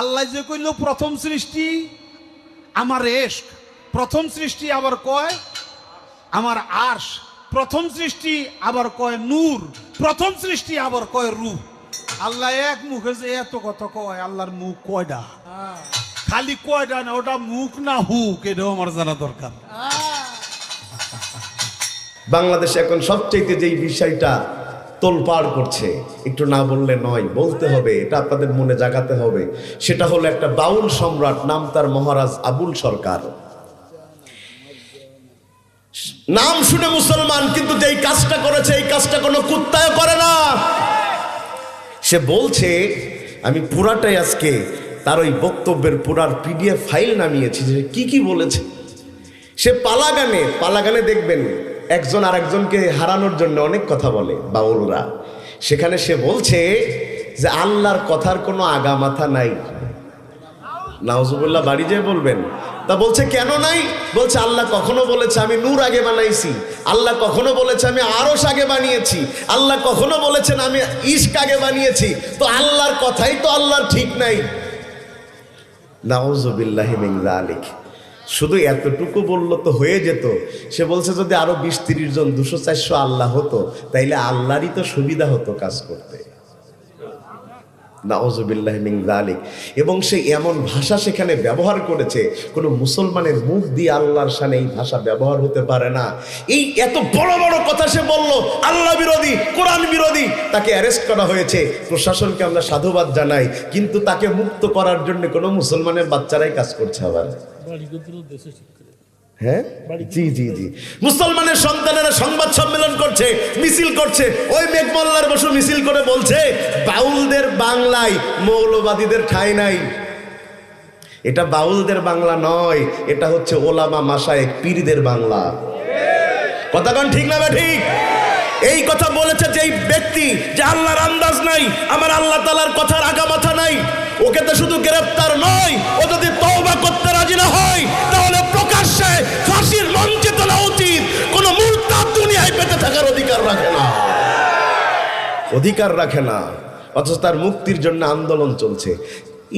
আল্লাহ যে কইল প্রথম সৃষ্টি আমার এশক প্রথম সৃষ্টি আবার কয় আমার আশ প্রথম সৃষ্টি আবার কয় নূর প্রথম সৃষ্টি আবার কয় রূপ। আল্লাহ এক মুখে যে এত কথা কয় আল্লাহর মুখ কয়টা খালি কয়টা না ওটা মুখ না হুক এটাও আমার জানা দরকার। বাংলাদেশে এখন সবচেয়ে যেই বিষয়টা তোলপাড় করছে। একটু না বললে নয়, বলতে হবে, এটা আপনাদের মনে জাগাতে হবে। সেটা হলো একটা বাউল সম্রাট, নাম তার মহারাজ আবুল সরকার। নাম শুনে মুসলমান, কিন্তু যেই কাজটা করেছে, এই কাজটা কোনো কুত্তায় করে না। সে বলছে, আমি পুরাটাই আজকে তার ওই বক্তব্যের পুরার পিডিএফ ফাইল নামিয়েছি, যে কি কি বলেছে? সে পালাগানে পালাগানে দেখবেন একজন আর একজনকে হারানোর জন্য অনেক কথা বলে বাউলরা। সেখানে সে বলছে যে, আল্লাহর কথার কোনো আগা মাথা নাই। নাওজুবুল্লাহ বাড়ি যেয়ে বলবেন। তা বলছে, কেন নাই? বলছে, আল্লাহ কখনো বলেছে, আমি নূর আগে বানাইছি। আল্লাহ কখনো বলেছে, আমি আরস আগে বানিয়েছি। আল্লাহ কখনো বলেছেন, আমি ইস্ক আগে বানিয়েছি। তো আল্লাহর কথাই তো আল্লাহর ঠিক নাই। নাউজুবিল্লাহি মিন যালিক। শুধু এতটুকু বলল তো হয়ে যেত। সে বলছে, যদি আরও বিশ তিরিশ জন, দুশো চারশো আল্লাহ হতো, তাইলে আল্লাহরই তো সুবিধা হতো কাজ করতে। নাওজুবিল্লাহ মিন যালিক। এবং সে এমন ভাষা সেখানে ব্যবহার করেছে, কোনো মুসলমানের মুখ দিয়ে আল্লাহর সামনে এই ভাষা ব্যবহার হতে পারে না। এই এত বড় বড় কথা সে বলল, আল্লাহ বিরোধী, কোরআন বিরোধী, তাকে অ্যারেস্ট করা হয়েছে। প্রশাসনকে আমরা সাধুবাদ জানাই, কিন্তু তাকে মুক্ত করার জন্য কোনো মুসলমানের বাচ্চারাই কাজ করছে আবার। হ্যাঁ? মৌলবাদীদের নাই। এটা বাউলদের বাংলা নয়, এটা হচ্ছে ওলামা মাসায়েক পীরদের বাংলা। কথা কন ঠিক না ঠিক? এই কথা বলেছে যেই ব্যক্তি যে আল্লাহর আন্দাজ নাই, আমার আল্লাহ তালার কথার আগা মাথা নাই, ওকে তো শুধু গ্রেফতার নয়, ও যদি করতে রাজি না হয়, তাহলে প্রকাশ্যে ফাঁসির মঞ্চে তোলা উচিত কোন মুরতাদ দুনিয়ায় পেতে থাকার অধিকার রাখে না। অধিকার রাখে না। অথচ তার মুক্তির জন্য আন্দোলন চলছে।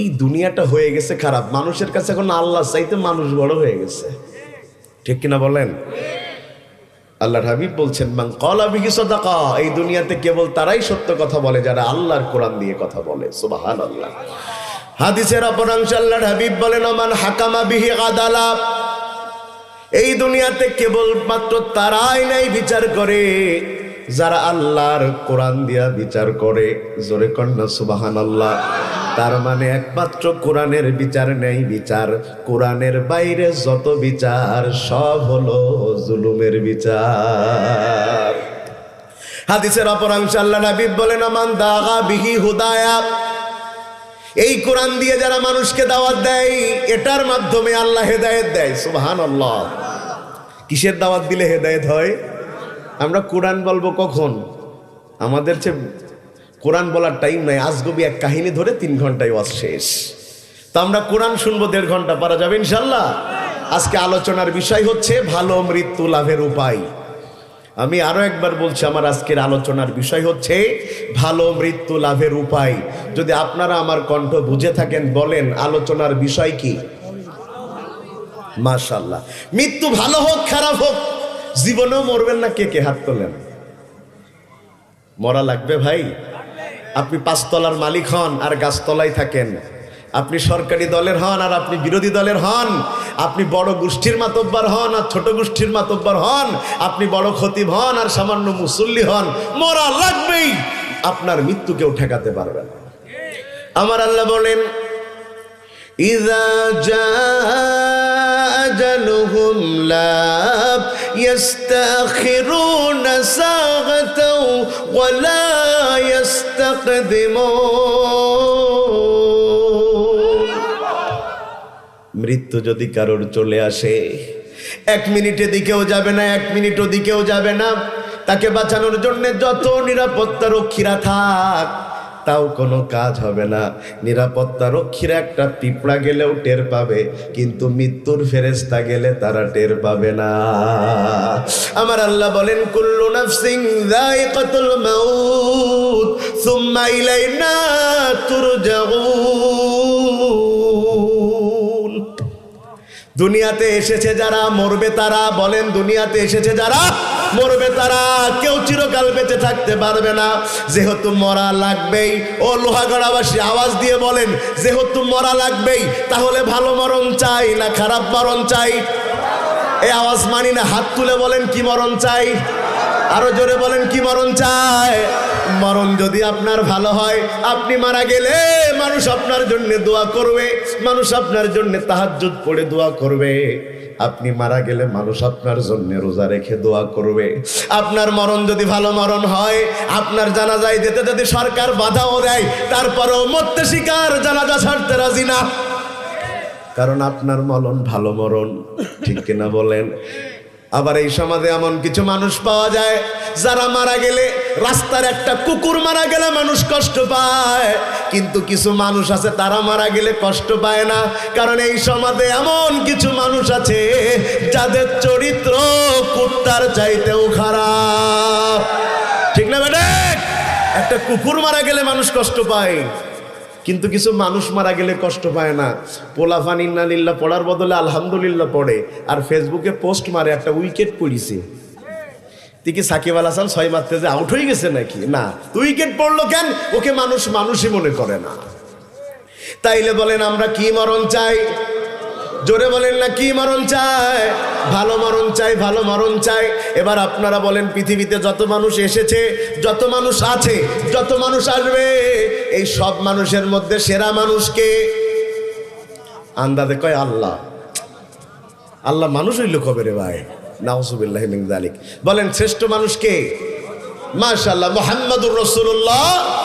এই দুনিয়াটা হয়ে গেছে খারাপ। মানুষের কাছে এখন আল্লাহ চাইতে মানুষ বড় হয়ে গেছে। ঠিক কিনা বলেন? আল্লাহর হাবিব বলছেন, মান কলা বিহি এই দুনিয়াতে কেবল তারাই সত্য কথা বলে, যারা আল্লাহর কোরআন দিয়ে কথা বলে। সুবাহান আল্লাহ হাদিসের অপরাংশ আল্লাহর হাবিব বলেন আমান হাকামা বিহি আদালা দুনিয়াতে কেবল মাত্র তারাই নাই বিচার করে, যারা আল্লাহর কোরআন দিয়া বিচার করে। জোরে কন্যা সুবাহান আল্লাহ তার মানে একমাত্র কোরআনের বিচার নেই বিচার। কোরআনের বাইরে যত বিচার, সব হলো জুলুমের বিচার। হাদিসের অপরাংশ আল্লাহ নবী বলেন আমান দাগা বিহি হুদায়া। এই কোরআন দিয়ে যারা মানুষকে দাওয়াত দেয়, এটার মাধ্যমে আল্লাহ হেদায়েত দেয় সুবহান আল্লাহ কিসের দাওয়াত দিলে হেদায়েত হয়? আমরা কোরআন বলব কখন? আমাদের যে কোরআন বলার টাইম নাই, আজগবি এক কাহিনী ধরে তিন ঘন্টায় ওয়াজ শেষ। তো আমরা কোরআন শুনব দেড় ঘণ্টা, পারা যাবে ইনশাল্লাহ? আজকে আলোচনার বিষয় হচ্ছে ভালো মৃত্যু লাভের উপায়। আমি আরও একবার বলছি, আমার আজকের আলোচনার বিষয় হচ্ছে ভালো মৃত্যু লাভের উপায়। যদি আপনারা আমার কণ্ঠ বুঝে থাকেন, বলেন, আলোচনার বিষয় কি? মাশাল্লাহ মৃত্যু ভালো হোক, খারাপ হোক, জীবনেও মরবেন না কে কে, হাত তোলেন। মরা লাগবে ভাই। আপনি পাঁচতলার মালিক হন আর গাছতলায় থাকেন। আপনি সরকারি দলের হন আর আপনি বিরোধী দলের হন। আপনি বড় গোষ্ঠীর মাতব্বার হন আর ছোট গোষ্ঠীর মাতব্বার হন। আপনি বড় খতিব হন আর সামান্য মুসল্লি হন। মরা লাগবেই। আপনার মৃত্যুকেও ঠেকাতে পারবে না। আমার আল্লাহ বলেন ইজা যা أجلهم لا يستأخرون ساعة ولا يستقدمون মৃত্যু যদি কারোর চলে আসে এক মিনিটে দিকেও যাবে না এক মিনিট দিকেও যাবে না তাকে বাঁচানোর জন্য যত নিরাপত্তা রক্ষীরা থাক তাও কোনো কাজ হবে না। নিরাপত্তা রক্ষীরা একটা পিঁপড়া গেলেও টের পাবে, কিন্তু মৃত্যুর ফেরেস্তা গেলে তারা টের পাবে না। আমার আল্লাহ বলেন, কুল্লু নাফসিং যায়িকাতুল মাউত, সুম্মা ইলাইনা তুরজাউন। দুনিয়াতে এসেছে যারা মরবে তারা, বলেন দুনিয়াতে এসেছে যারা মরবে তারা। কেউ চিরকাল বেঁচে থাকতে পারবে না। যেহেতু মরা লাগবেই। ও লোহাগড়াবাসী, আওয়াজ দিয়ে বলেন, যেহেতু মরা লাগবেই, তাহলে ভালো মরণ চাই না খারাপ মরণ চাই? এই আওয়াজ মানি না, হাত তুলে বলেন, কি মরণ চাই? আরও জোরে বলেন, কি মরণ চায় মরণ যদি আপনার ভালো হয়, আপনি মারা গেলে মানুষ আপনার জন্য দোয়া করবে, মানুষ আপনার জন্য তাহাজ্জুদ পড়ে দোয়া করবে। আপনি মারা গেলে মানুষ আপনার জন্য রোজা রেখে দোয়া করবে। আপনার মরণ যদি ভালো মরণ হয়, আপনার জানাজায় যেতে যদি সরকার বাধাও দেয়, তারপরেও মরতে শিকার, জানাজা ছাড়তে রাজি না। কারণ আপনার মরণ ভালো মরণ, ঠিক কিনা বলেন? আবার এই সমাজে এমন কিছু মানুষ পাওয়া যায়, যারা মারা গেলে রাস্তার একটা কুকুর মারা গেলে মানুষ কষ্ট পায়। কিন্তু কিছু মানুষ আছে, তারা মারা গেলে কষ্ট পায় না। কারণ এই সমাজে এমন কিছু মানুষ আছে, যাদের চরিত্র কুত্তার চাইতেও খারাপ। ঠিক না ম্যাডাম একটা কুকুর মারা গেলে মানুষ কষ্ট পায়। কিন্তু কিছু মানুষ মারা গেলে কষ্ট পায় না। পোলাফান ইন্নালিল্লাহ পড়ার বদলে আলহামদুলিল্লাহ পড়ে। আর ফেসবুকে পোস্ট মারে, একটা উইকেট পড়িছে। তুই কি সাকিব আল হাসান ছয় মারতে যে আউট হয়ে গেছে নাকি? না। উইকেট পড়ল কেন? ওকে মানুষ মানুষই মনে করে না। তাইলে বলেন, আমরা কি মরণ চাই? জোরে বলেন না, কি মরণ চাই? ভালো মরণ চাই, ভালো মরণ চাই। এবার আপনারা বলেন, পৃথিবীতে যত মানুষ এসেছে, যত মানুষ আছে, যত মানুষ আসবে, এই সব মানুষের মধ্যে সেরা মানুষকে আন্দাজে কয় আল্লাহ। আল্লাহ মানুষ হইল কবে রে ভাই? নাউসুবিল্লাহ যালিক। বলেন, শ্রেষ্ঠ মানুষকে মাশাআল্লাহ, মুহাম্মাদুর রাসূলুল্লাহ।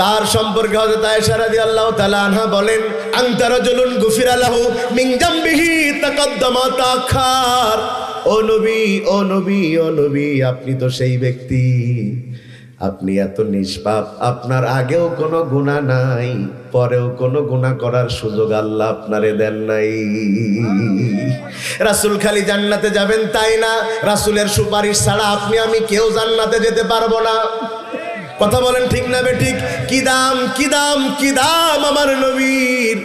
তার সম্পর্কে হযরত আয়েশা রাদিয়াল্লাহু তাআলা আনহা বলেন, আনতা রাজুলুন গুফিরা লাহু মিন জামবিহি তাকাদ্দামা তাখার ও নবী ও নবী ও নবী, আপনি তো সেই ব্যক্তি। আপনি এত নিষ্পাপ, আপনার আগেও কোনো গুণা নাই, পরেও কোনো গুণা করার সুযোগ আল্লাহ আপনারে দেন নাই। রাসুল খালি জান্নাতে যাবেন তাই না? রাসুলের সুপারিশ ছাড়া আপনি, আমি কেউ জান্নাতে যেতে পারব না। কথা বলেন ঠিক না বেঠিক কি দাম কি দাম কি দাম আমার নবীর?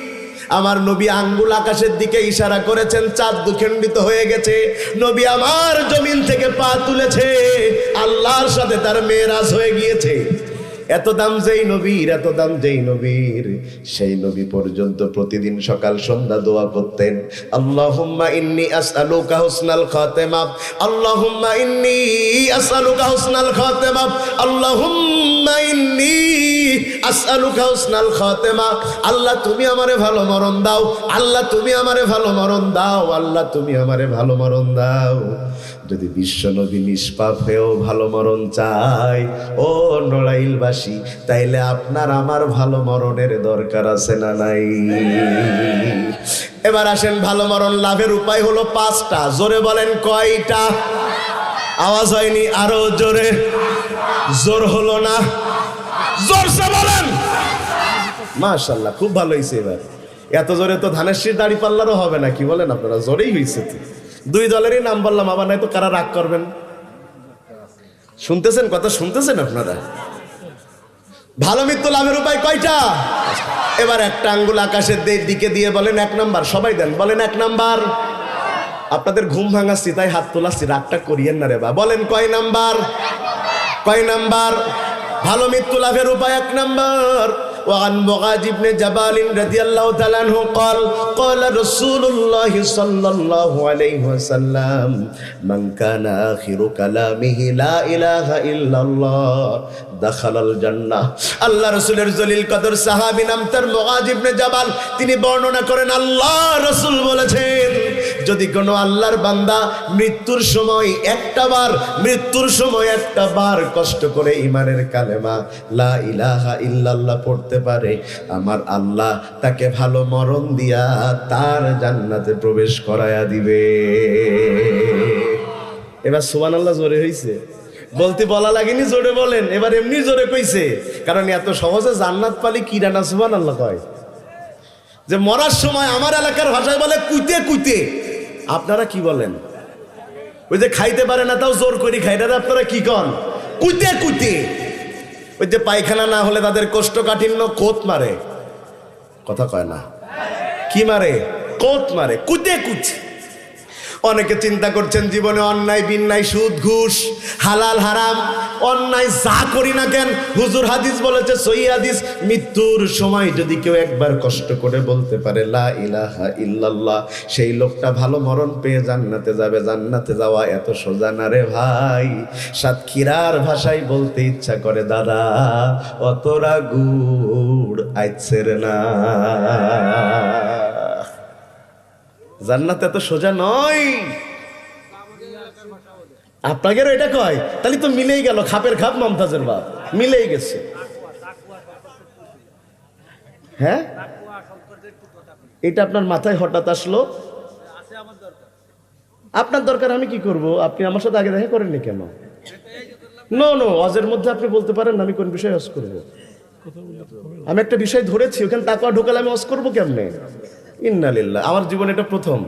আমার নবী আঙ্গুল আকাশের দিকে ইশারা করেছেন, চাঁদ দুখণ্ডিত হয়ে গেছে। নবী আমার জমিন থেকে পা তুলেছে, আল্লাহর সাথে তার মেয়েরাজ হয়ে গিয়েছে। এত দাম যেই নবীর, এত দাম যেই নবীর। সেই নবী পর্যন্ত প্রতিদিন সকাল সন্ধ্যা দোয়া করতেন। আল্লাহুম্মা ইন্নি আসআলুকা হুসনাল খাতেমা। আল্লাহুম্মা ইন্নি আসআলুকা হুসনাল খাতেমা। আল্লাহুম্মা ইন্নি আসআলুকা হুসনাল খাতেমা। আল্লাহ তুমি আমারে ভালো মরণ দাও। আল্লাহ তুমি আমারে ভালো মরণ দাও। আল্লাহ তুমি আমারে ভালো মরণ দাও। যদি বিশ্বনবী নিষ্পাপ হয়েও ভালো মরণ চাই ও নড়াইলবাসী তাইলে আপনার আমার ভালো মরণের দরকার আছে না নাই? এবার আসেন, ভালো মরণ লাভের উপায় হলো পাঁচটা। জোরে বলেন কয়টা? আওয়াজ হয়নি, আরও জোরে। জোর হলো না? জোরসে বলেন। মাশাল্লাহ খুব ভালো হয়েছে এবার। এত জোরে তো ধানের শীত দাড়ি পাল্লারও হবে না কি বলেন আপনারা, জোরেই হয়েছে তো। দুই দলেরই নাম বললাম আবার নাই তো কারা রাগ করবেন? শুনতেছেন কথা? শুনতেছেন আপনারা? ভালো মৃত্যু লাভের উপায় কয়টা? এবার একটা আঙ্গুল আকাশের দিকে দিয়ে বলেন এক নাম্বার। সবাই দেন, বলেন এক নাম্বার। আপনাদের ঘুম ভাঙাচ্ছি, তাই হাত তোলাচ্ছি, রাগটা করিয়েন না রে বা। বলেন কয় নাম্বার? কয় নাম্বার? ভালো মৃত্যু লাভের উপায় এক নাম্বার। وعن معاذ بن جبال رضي الله تعالى عنه قال قال رسول الله صلى الله عليه وسلم من كان آخر كلامه لا إله إلا الله دخل الجنة আল্লাহ রসুলের জলিল কদর সাহাবী নাম তার মুআজ ইবনে জাবাল তিনি বর্ণনা করেন আল্লাহ রসুল বলেছেন যদি কোনো আল্লাহর বান্দা মৃত্যুর সময় একটা বার, মৃত্যুর সময় একটা বার কষ্ট করে ইমানের কালেমা লা ইলাহা ইল্লাল্লাহ পড়তে পারে, আমার আল্লাহ তাকে ভালো মরণ দিয়া তার জান্নাতে প্রবেশ করায়া দিবে। এবার সুবান আল্লাহ জোরে হয়েছে বলতে বলা লাগেনি, জোরে বলেন। এবার এমনি জোরে কইছে, কারণ এত সহজে জান্নাত পালি কি রানা সুবান আল্লাহ কয়? যে মরার সময় আমার এলাকার ভাষায় বলে, কুইতে কুইতে। আপনারা কি বলেন? ওই যে খাইতে পারে না, তাও জোর করি খাই। দাদা, আপনারা কি কন? কুইতে কুইতে। ওই যে পায়খানা না হলে তাদের কোষ্ঠকাঠিন্য কোত মারে? কথা কয় না। কি মারে? কোত মারে। কুতে কুইতে। অনেকে চিন্তা করছেন জীবনে অন্যায়, বিন্যায়, সুদ, ঘুষ, হালাল, হারাম, অন্যায় যা করি না কেন, হুজুর হাদিস বলেছে সই হাদিস, মৃত্যুর সময় যদি কেউ একবার কষ্ট করে বলতে পারে, লা ইলাহা ইল্লাল্লাহ সেই লোকটা ভালো মরণ পেয়ে জান্নাতে যাবে, জান্নাতে যাওয়া এত সোজা না রে ভাই। সাতক্ষীরার ভাষায় বলতে ইচ্ছা করে, দাদা, অতরা গুড় আইছের না। জান্নাত এত সোজা নয়। আপনাদেরও এটা কয়? তাহলে তো মিলেই গেল, খাপের খাপ মমতাজের বাপ। মিলেই গেছে। হ্যাঁ? এটা আপনার মাথায় হঠাৎ আসলো? আপনার দরকার, আমি কি করব? আপনি আমার সাথে আগে দেখা করেননি কেন? নো নো অজের মধ্যে আপনি বলতে পারেন আমি কোন বিষয়ে অজ করব? আমি একটা বিষয় ধরেছি, ওখানে টাকা ঢোকালে আমি অজ করব কেমনে? ইন্নালিল্লাহ, আমার জীবনে এটা প্রথম।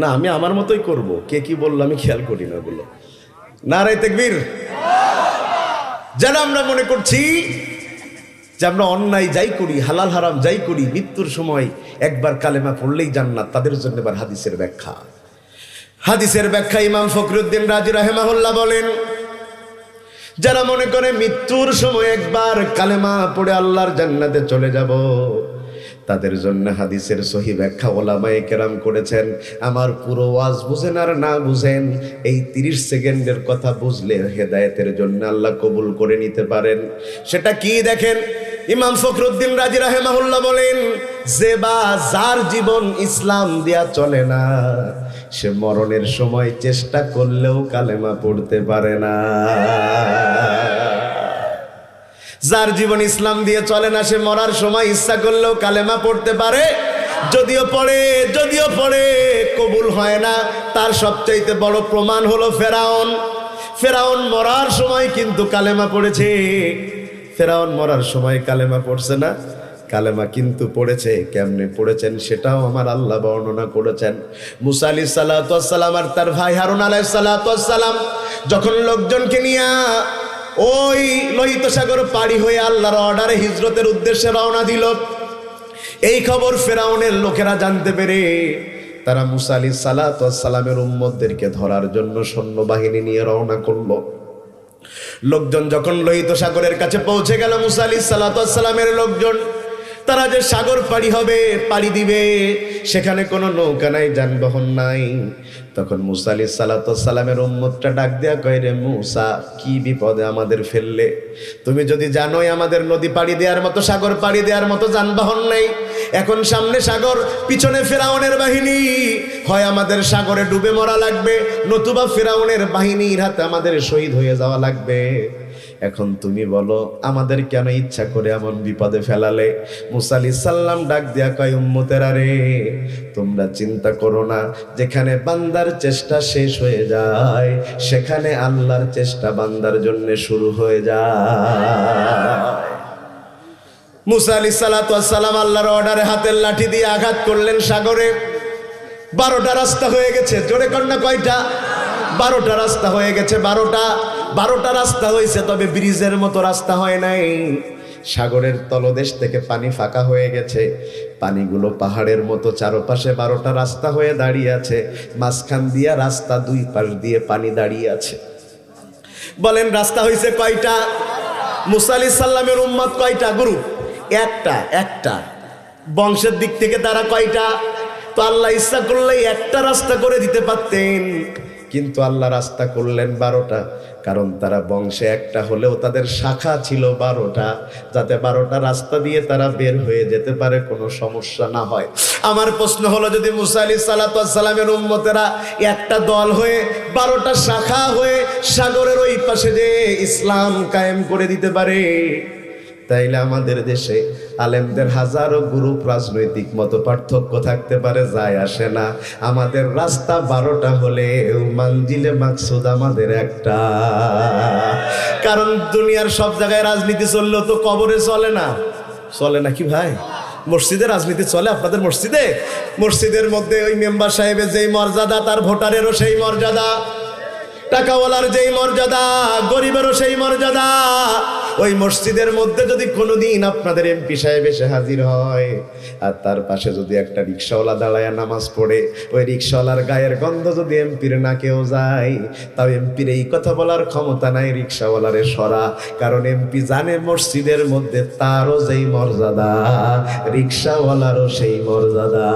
না, আমি আমার মতোই করব। কে কি বলল আমি খেয়াল করি না ওগুলো নারাই তেকবীর। যারা আমরা মনে করছি যে আমরা অন্যায় যাই করি, হালাল হারাম যাই করি, মৃত্যুর সময় একবার কালেমা পড়লেই জান্নাত, তাদের জন্য এবার হাদিসের ব্যাখ্যা। হাদিসের ব্যাখ্যা ইমাম ফখরুদ্দিন রাজি রাহেমাহুল্লাহ বলেন যারা মনে করে মৃত্যুর সময় একবার কালেমা পড়ে আল্লাহর জান্নাতে চলে যাব, তাদের জন্য হাদিসের সহি ব্যাখ্যা ওলামায়ে কেরাম করেছেন। আমার পুরো ওয়াজ বুঝেন আর না বুঝেন, এই তিরিশ সেকেন্ডের কথা বুঝলে হেদায়েতের জন্য আল্লাহ কবুল করে নিতে পারেন। সেটা কি দেখেন? ইমাম ফখরুদ্দিন রাজি রাহেমাহুল্লাহ বলেন, যে বা যার জীবন ইসলাম দিয়া চলে না সে মরণের সময় চেষ্টা করলেও কালেমা পড়তে পারে না। যার জীবন ইসলাম দিয়ে চলে না, সে মরার সময় ইচ্ছা করলেও কালেমা পড়তে পারে। যদিও পড়ে যদিও পড়ে, কবুল হয় না। তার সবচাইতে বড় প্রমাণ হলো ফেরাউন। ফেরাউন মরার সময় কিন্তু কালেমা পড়েছে। ফেরাউন মরার সময় কালেমা পড়ছে না। কালেমা কিন্তু পড়েছে, কেমনে পড়েছেন সেটাও আমার আল্লাহ বর্ণনা করেছেন। মুসা আলি সাল্লাম আর তার ভাই হারুন আলাই সাল্লাম যখন লোকজনকে নিয়ে ওই লোহিত সাগর পাড়ি হয়ে আল্লাহর অর্ডারে হিজরতের উদ্দেশ্যে রওনা দিল, এই খবর ফেরাউনের লোকেরা জানতে পেরে তারা মুসা আলি সালাতামের উম্মদদেরকে ধরার জন্য সৈন্যবাহিনী নিয়ে রওনা করল। লোকজন যখন লোহিত সাগরের কাছে পৌঁছে গেল মুসা আলি সালাতামের লোকজন তারা যে সাগর পাড়ি হবে, পাড়ি দিবে, সেখানে কোনো নৌকা নাই, যানবাহন নাই। তখন মুসা আলি সালাতামের উম্মতটা ডাক দেয়া কয়, রে মুসা, কি বিপদে আমাদের ফেললে? তুমি যদি জানোই আমাদের নদী পাড়ি দেওয়ার মতো, সাগর পাড়ি দেওয়ার মতো যানবাহন নেই। এখন সামনে সাগর, পিছনে ফেরাউনের বাহিনী। হয় আমাদের সাগরে ডুবে মরা লাগবে, নতুবা ফেরাউনের বাহিনীর হাতে আমাদের শহীদ হয়ে যাওয়া লাগবে। এখন তুমি বলো, আমাদের কেন ইচ্ছা করে এমন বিপদে ফেলালে? মুসালি সাল্লাম ডাক দিয়া কয়, উম্মতেরা রে, তোমরা চিন্তা করো না, যেখানে বান্দার চেষ্টা শেষ হয়ে যায়, সেখানে আল্লাহর চেষ্টা বান্দার জন্য শুরু হয়ে যায়। মুসা সালাম আল্লাহর অর্ডারে হাতের লাঠি দিয়ে আঘাত করলেন সাগরে। বারোটা রাস্তা হয়ে গেছে, জোরে কন্যা কয়টা? বারোটা রাস্তা হয়ে গেছে, বারোটা। বারোটা রাস্তা হয়েছে, তবে ব্রিজের মতো রাস্তা হয় নাই। সাগরের তলদেশ থেকে পানি ফাঁকা হয়ে গেছে। পানিগুলো পাহাড়ের মতো চারপাশে বারোটা রাস্তা হয়ে দাঁড়িয়ে আছে। মাঝখান দিয়া রাস্তা দুই পাশ দিয়ে পানি দাঁড়িয়ে আছে। বলেন, রাস্তা হয়েছে কয়টা? মুসা আলি সাল্লামের উম্মত কয়টা? গ্রুপ একটা একটা। বংশের দিক থেকে তারা কয়টা? তো আল্লাহ ইচ্ছা করলে একটা রাস্তা করে দিতে পারতেন। কিন্তু আল্লাহ রাস্তা করলেন বারোটা। কারণ তারা বংশে একটা হলেও তাদের শাখা ছিল বারোটা। যাতে বারোটা রাস্তা দিয়ে তারা বের হয়ে যেতে পারে, কোনো সমস্যা না হয়। আমার প্রশ্ন হলো, যদি মুসা আলি সালাতামের উম্মতেরা একটা দল হয়ে, বারোটা শাখা হয়ে সাগরের ওই পাশে যে ইসলাম কায়েম করে দিতে পারে, তাইলে আমাদের দেশে আলেমদের হাজারো গ্রুপ রাজনৈতিক মতো পার্থক্য থাকতে পারে, যায় আসে না। আমাদের রাস্তা বারোটা হলে মানজিলে মাকসুদ আমাদের একটা। কারণ দুনিয়ার সব জায়গায় রাজনীতি চললেও তো কবরে চলে না। চলে না কি ভাই? মসজিদে রাজনীতি চলে আপনাদের মসজিদে? মসজিদের মধ্যে ওই মেম্বার সাহেবের যেই মর্যাদা, তার ভোটারেরও সেই মর্যাদা। টাকাওয়ালার যেই মর্যাদা, গরিবেরও সেই মর্যাদা। ওই মসজিদের মধ্যে যদি কোনোদিন আপনাদের এমপি সাহেব এসে হাজির হয়, আর তার পাশে যদি একটা রিক্সাওয়ালা দাঁড়ায় নামাজ পড়ে, ওই রিক্সাওয়ালার গায়ের গন্ধ যদি এমপির না কেউ যায়, তাও এমপির এই কথা বলার ক্ষমতা নাই রিক্সাওয়ালারে সরা। কারণ এমপি জানে মসজিদের মধ্যে তারও যেই মর্যাদা, রিক্সাওয়ালারও সেই মর্যাদা।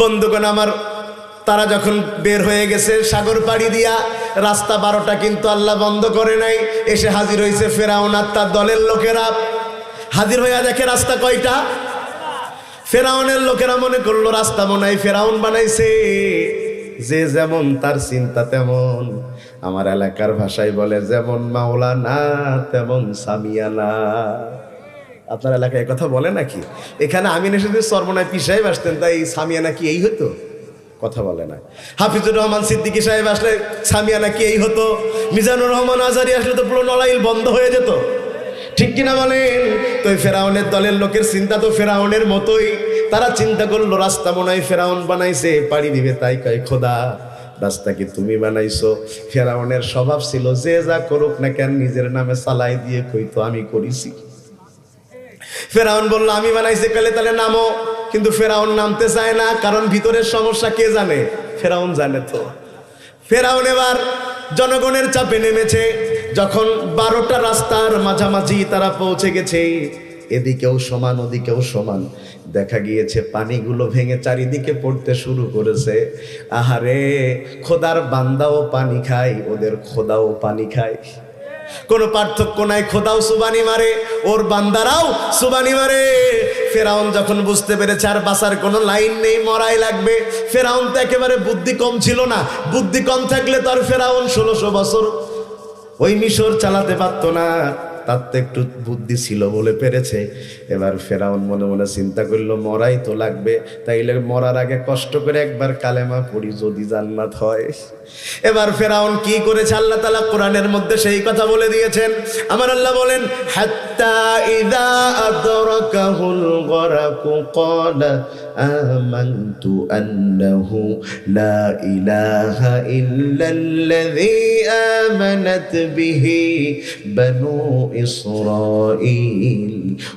বন্ধুগণ, আমার তারা যখন বের হয়ে গেছে সাগর পাড়ি দিয়া, রাস্তা বারোটা কিন্তু আল্লাহ বন্ধ করে নাই। এসে হাজির হয়েছে ফেরাউন আর তার দলের লোকেরা। হাজির হইয়া দেখে রাস্তা কয়টা? ফেরাউনের লোকেরা মনে করল, রাস্তা মনে ফেরাউন বানাইছে। যে যেমন তার চিন্তা তেমন। আমার এলাকার ভাষায় বলে, যেমন মাওলা না তেমন সামিয়ানা। আপনার এলাকায় কথা বলে নাকি? এখানে আমিন এসে সর্বনায় পিসাই আসতেন, তাই সামিয়ানা কি এই হতো কথা বলে না। হাফিজুর রহমান সিদ্দিকী সাহেব আসলে সামিয়ানা কি এই হতো, মিজানুর রহমান আজারি আসলে তো পুরো নড়াইল বন্ধ হয়ে যেত। ঠিক কিনা বলেন? তো ফেরাউনের দলের লোকের চিন্তা তো ফেরাউনের মতোই। তারা চিন্তা করল, রাস্তা মনে হয় ফেরাউন বানাইছে, পাড়ি দিবে তাই কয় খোদা। রাস্তা কি তুমি বানাইছো? ফেরাউনের স্বভাব ছিল, যে যা করুক না কেন নিজের নামে চালাই দিয়ে কইতো আমি করিছি। ফেরাউন বলল, আমি বানাইছি কালে তাহলে নামো। কিন্তু ফেরাউন নামতে চায় না, কারণ ভিতরের সমস্যা কে জানে? ফেরাউন জানে তো। ফেরাউন এবার জনগণের চাপে নেমেছে। যখন বারোটা রাস্তার মাঝামাঝি তারা পৌঁছে গেছে, এদিকেও সমান, ওদিকেও সমান। দেখা গিয়েছে পানিগুলো ভেঙে চারিদিকে পড়তে শুরু করেছে। আহারে, খোদার বান্দাও পানি খায়, ওদের খোদাও পানি খায়। কোনো পার্থক্য নাই, খোদাও সুবানি মারে, ওর বান্দারাও সুবানি মারে। ফেরাউন যখন বুঝতে পেরেছে আর বাসার কোনো লাইন নেই, মরাই লাগবে। ফেরাউন তো একেবারে বুদ্ধি কম ছিল না। বুদ্ধি কম থাকলে তো আর ফেরাউন ষোলোশো বছর ওই মিশর চালাতে পারতো না। তার তো একটু বুদ্ধি ছিল বলে পেরেছে। এবার ফেরাউন মনে মনে চিন্তা করল, মরাই তো লাগবে। তাইলে মরার আগে কষ্ট করে একবার কালেমা পড়ি যদি জান্নাত হয়। এবার ফেরাউন কি করেছে? আল্লাহ তালা কোরআনের মধ্যে সেই কথা বলে দিয়েছেন। আমার আল্লাহ বলেন, হাত্তা ইদা আদরাকাহুল গরাকু, ক্বালা আমানতু আন্নাহু লা ইলাহা ইল্লাল্লাযী আমানাত বিহি বানু ইসরাঈল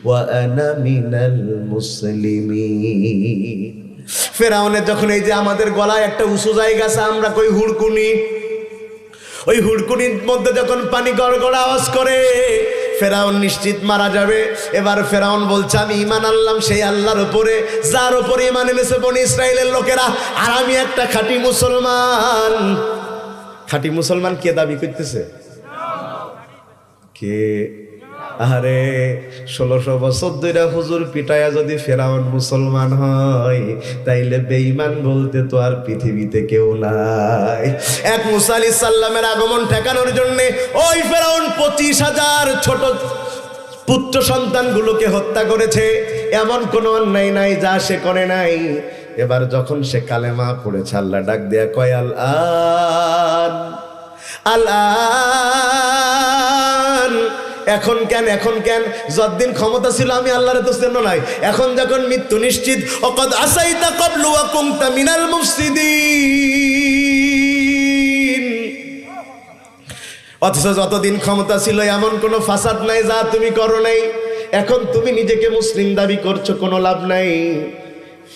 ওয়া আনা মিনাল মুসলিমিন ফেরাউনের যখন এই যে আমাদের গলায় একটা উঁচু জায়গা আছে, আমরা কই হুড়কুনি? ওই হুড়কুনির মধ্যে যখন পানি গড়গড় আওয়াজ করে ফেরাউন নিশ্চিত মারা যাবে। এবার ফেরাউন বলছে, আমি ইমান আনলাম সেই আল্লাহর উপরে, যার উপরে ইমান এনেছে বনি ইসরায়েলের লোকেরা। আর আমি একটা খাঁটি মুসলমান। খাঁটি মুসলমান কে দাবি করতেছে? কে? আরে ষোলোশো বছর ধরে হুজুর পিটায়া যদি ফেরাউন মুসলমান হয়, তাইলে বেঈমান বলতে তো আর পৃথিবীতে কেউ নাই। এক মুসা আলি সাল্লামের আগমন ঠেকানোর জন্য ওই ফেরাউন পঁচিশ হাজার ছোট পুত্র সন্তানগুলোকে হত্যা করেছে। এমন কোনো অন্যায় নাই যা সে করে নাই। এবার যখন সে কালেমা পড়েছে, আল্লাহ ডাক দেয়া কয় আল আল এখন কেন এখন কেন? যতদিন ক্ষমতা ছিল আমি আল্লাহর তো জন্য নাই। এখন যখন মৃত্যু নিশ্চিত, অকদ আসাইতা কবলু আকুমতা মিনাল মুফসিদিন। অথচ যতদিন ক্ষমতা ছিল, এমন কোনো ফাসাদ নাই যা তুমি করো নাই। এখন তুমি নিজেকে মুসলিম দাবি করছ, কোনো লাভ নাই।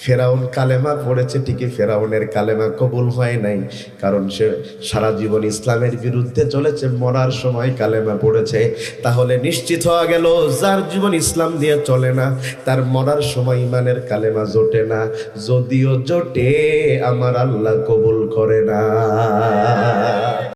ফেরাউন কালেমা পড়েছে, ঠিকই ফেরাউনের কালেমা কবুল হয় নাই, কারণ সে সারা জীবন ইসলামের বিরুদ্ধে চলেছে, মরার সময় কালেমা পড়েছে। তাহলে নিশ্চিত হওয়া গেল, যার জীবন ইসলাম দিয়ে চলে না, তার মরার সময় ইমানের কালেমা জোটে না, যদিও জোটে, আমার আল্লাহ কবুল করে না।